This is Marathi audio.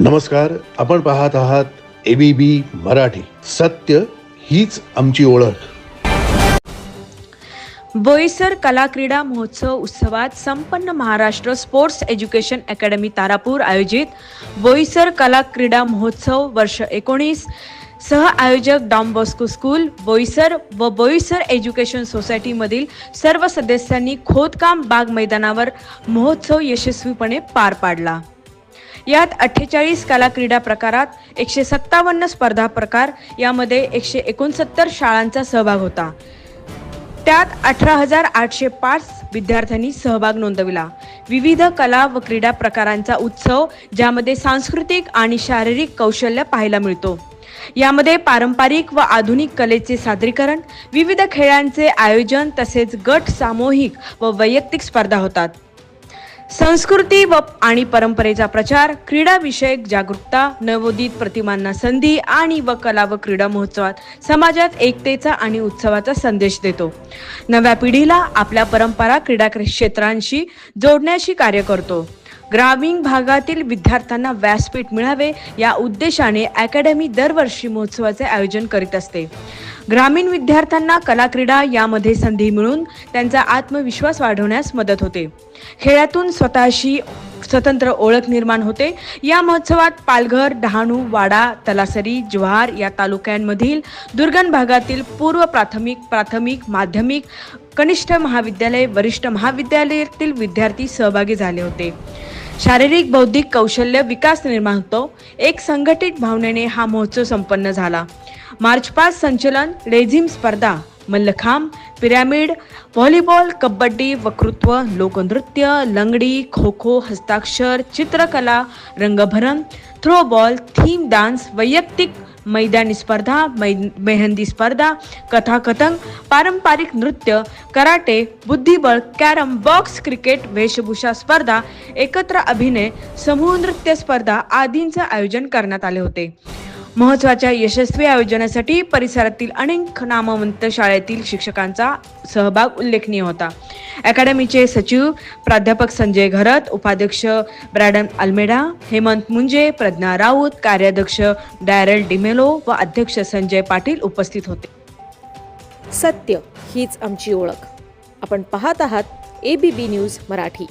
नमस्कार आपण पाहत आहात एबीबी मराठी. सत्य हीच आमची ओळख. बोईसर कला क्रीडा महोत्सव उत्सवात संपन्न Maharashtra sports education academy Tarapur आयोजित बोईसर कला क्रीडा महोत्सव वर्ष एकोणीस. सह आयोजक डॉम बॉस्को स्कूल बोईसर व बोईसर एज्युकेशन सोसायटीमधील सर्व सदस्यांनी खोदकाम बाग मैदानावर महोत्सव यशस्वीपणे पार पाडला. यात अठ्ठेचाळीस कला क्रीडा प्रकारात एकशे सत्तावन्न स्पर्धा प्रकार यामध्ये एकशे एकोणसत्तर शाळांचा सहभाग होता. त्यात अठरा हजार आठशे पाच विद्यार्थ्यांनी सहभाग नोंदविला. विविध कला व क्रीडा प्रकारांचा उत्सव ज्यामध्ये सांस्कृतिक आणि शारीरिक कौशल्य पाहायला मिळतो. यामध्ये पारंपरिक व आधुनिक कलेचे सादरीकरण विविध खेळांचे आयोजन तसेच गट सामूहिक व वैयक्तिक स्पर्धा होतात. संस्कृती व आणि परंपरेचा प्रचार क्रीडा विषयक जागरूकता नवोदित प्रतिमांना संधी आणि व कला व क्रीडा महोत्सवात समाजात एकतेचा आणि उत्सवाचा संदेश देतो. नव्या पिढीला आपल्या परंपरा क्रीडा क्षेत्रांशी जोडण्याशी कार्य करतो. ग्रामीण भागातील विद्यार्थ्यांना व्यासपीठ मिळावे या उद्देशाने अकॅडमी दरवर्षी महोत्सवाचे आयोजन करीत असते. ग्रामीण विद्यार्थ्यांना कला क्रीडा यामध्ये संधी मिळून त्यांचा आत्मविश्वास वाढवण्यास मदत होते. खेळातून स्वतःशी स्वतंत्र ओळख निर्माण होते. या महोत्सवात पालघर डहाणू वाडा तलासरी ज्वार या तालुक्यांमधील दुर्गम भागातील पूर्व प्राथमिक प्राथमिक माध्यमिक कनिष्ठ महाविद्यालय वरिष्ठ महाविद्यालयातील विद्यार्थी सहभागी झाले होते. शारीरिक बौद्धिक कौशल्य विकास निर्माण होतो. एक संघटित भावनेने हा महोत्सव संपन्न झाला. मार्च पाच संचलन रेझिम स्पर्धा. मल्लखांब पिरॅमिड व्हॉलीबॉल कबड्डी वक्तृत्व लोकनृत्य लंगडी खो खो हस्ताक्षर चित्रकला रंगभरण थ्रोबॉल थीम डान्स वैयक्तिक मैदानी स्पर्धा मै मेहंदी स्पर्धा कथाकथन पारंपरिक नृत्य कराटे बुद्धिबळ कॅरम बॉक्स क्रिकेट वेशभूषा स्पर्धा एकत्र अभिनय समूह नृत्य स्पर्धा आदींचं आयोजन करण्यात आले होते. महोत्सवाच्या यशस्वी आयोजनासाठी परिसरातील अनेक नामवंत शाळेतील शिक्षकांचा सहभाग उल्लेखनीय होता. अकॅडमीचे सचिव प्राध्यापक संजय घरत उपाध्यक्ष ब्रॅडन अल्मेडा हेमंत मुंजे प्रज्ञा राऊत कार्याध्यक्ष डॅरल डिमेलो व अध्यक्ष संजय पाटील उपस्थित होते. सत्य हीच आमची ओळख. आपण पाहत आहात A B B news Marathi.